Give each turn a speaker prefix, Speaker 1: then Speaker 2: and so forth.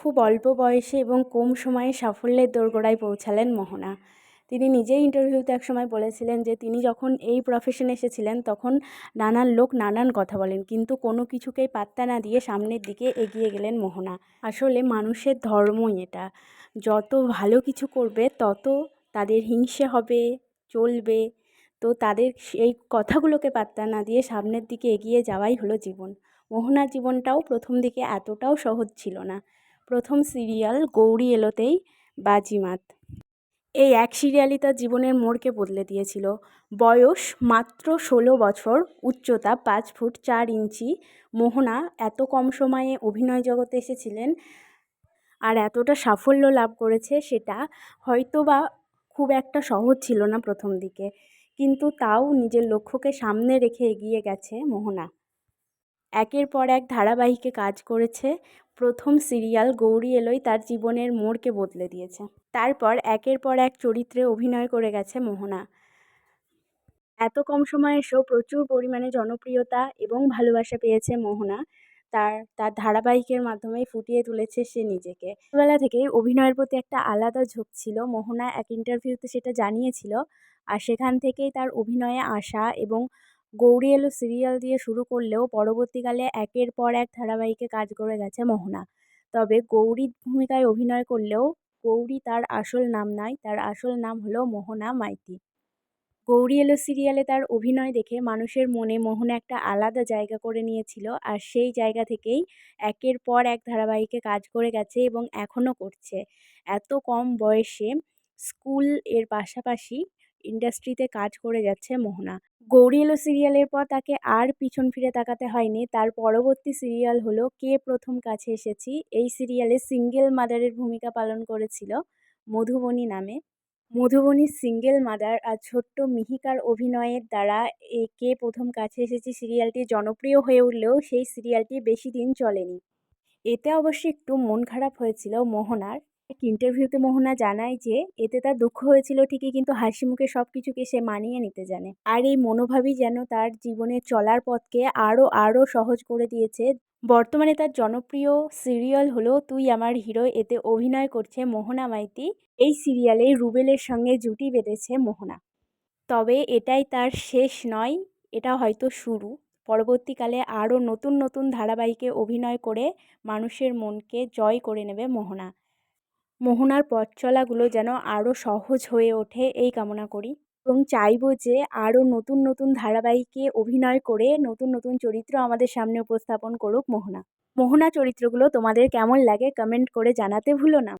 Speaker 1: খুব অল্প বয়সে এবং কম সময়ে সাফল্যের দোরগোড়ায় পৌঁছালেন মোহনা। তিনি নিজেই ইন্টারভিউতে এক সময় বলেছিলেন যে, তিনি যখন এই প্রফেশনে এসেছিলেন, তখন নানান লোক নানান কথা বলেন, কিন্তু কোনো কিছুকেই পাত্তা না দিয়ে সামনের দিকে এগিয়ে গেলেন মোহনা। আসলে মানুষের ধর্মই এটা। যত ভালো কিছু করবে, তত তাদের হিংসে হবে, চলবে। তো তাদের এই কথাগুলোকে পাত্তা না দিয়ে সামনের দিকে এগিয়ে যাওয়াই হলো জীবন। মোহনার জীবনটাও প্রথম দিকে এতটাও সহজ ছিল না। প্রথম সিরিয়াল গৌরী এলোতেই বাজিমাত। এই এক সিরিয়ালই তার জীবনের মোড়কে বদলে দিয়েছিল। বয়স মাত্র ষোলো বছর, উচ্চতা পাঁচ ফুট চার ইঞ্চি, মোহনা এত কম সময়ে অভিনয় জগতে এসেছিলেন আর এতটা সাফল্য লাভ করেছে সেটা হয়তো বা খুব একটা সহজ ছিল না প্রথম দিকে, কিন্তু তাও নিজের লক্ষ্যকে সামনে রেখে এগিয়ে গেছে মোহনা। একের পর এক ধারাবাহিকে কাজ করেছে প্রথম সিরিয়াল গৌরী এলোই তার জীবনের মোড়কে বদলে দিয়েছে। তারপর একের পর এক চরিত্রে অভিনয় করে গেছে মোহনা। এত কম সময়ে এসেও প্রচুর পরিমাণে জনপ্রিয়তা এবং ভালোবাসা পেয়েছে মোহনা। তার তার ধারাবাহিকের মাধ্যমেই ফুটিয়ে তুলেছে সে নিজেকে। ছোটোবেলা থেকেই অভিনয়ের প্রতি একটা আলাদা ঝোঁক ছিল। মোহনা এক ইন্টারভিউতে সেটা জানিয়েছিল আর সেখান থেকেই তার অভিনয়ে আসা এবং গৌরী এলো সিরিয়াল দিয়ে শুরু করলেও পরবর্তীকালে একের পর এক ধারাবাহিকে কাজ করে গেছে মোহনা। তবে গৌরীর ভূমিকায় অভিনয় করলেও গৌরী তার আসল নাম নয় তার আসল নাম হলো মোহনা মাইতি। গৌরী এলো সিরিয়ালে তার অভিনয় দেখে মানুষের মনে মোহনা একটা আলাদা জায়গা করে নিয়েছিল আর সেই জায়গা থেকেই একের পর এক ধারাবাহিকে কাজ করে গেছে এবং এখনও করছে। এত কম বয়সে স্কুলের পাশাপাশি ইন্ডাস্ট্রিতে কাজ করে যাচ্ছে মোহনা। গৌরী এলো সিরিয়ালের পর তাকে আর পিছন ফিরে তাকাতে হয়নি। তার পরবর্তী সিরিয়াল হলো, কে প্রথম কাছে এসেছি? এই সিরিয়ালে সিঙ্গেল মাদারের ভূমিকা পালন করেছিল মধুবনী নামে। মধুবনীর সিঙ্গেল মাদার আর ছোট্ট মিহিকার অভিনয়ের দ্বারা এ কে প্রথম কাছে এসেছি সিরিয়ালটি জনপ্রিয় হয়ে উঠলেও সেই সিরিয়ালটি বেশি দিন চলেনি। এতে অবশ্যই একটু মন খারাপ হয়েছিল মোহনার। এক ইন্টারভিউতে মোহনা জানায় যে, এতে তার দুঃখ হয়েছিল ঠিকই কিন্তু হাসি মুখে সব কিছুকে সে মানিয়ে নিতে জানে। আর এই মনোভাবই যেন তার জীবনে চলার পথকে আরও আরও সহজ করে দিয়েছে। বর্তমানে তার জনপ্রিয় সিরিয়াল হলো তুই আমার হিরো এতে অভিনয় করছে মোহনা মাইতি। এই সিরিয়ালে রুবেলের সঙ্গে জুটি বেঁধেছে মোহনা। তবে এটাই তার শেষ নয়, এটা হয়তো শুরু। পরবর্তীকালে আরও নতুন নতুন ধারাবাহিকে অভিনয় করে মানুষের মনকে জয় করে নেবে মোহনা। মোহনার পথ চলাগুলো যেন আরও সহজ হয়ে ওঠে এই কামনা করি এবং চাইব যে আরও নতুন নতুন ধারাবাহিকে অভিনয় করে নতুন নতুন চরিত্র আমাদের সামনে উপস্থাপন করুক মোহনা। মোহনা চরিত্রগুলো তোমাদের কেমন লাগে কমেন্ট করে জানাতে ভুলো না।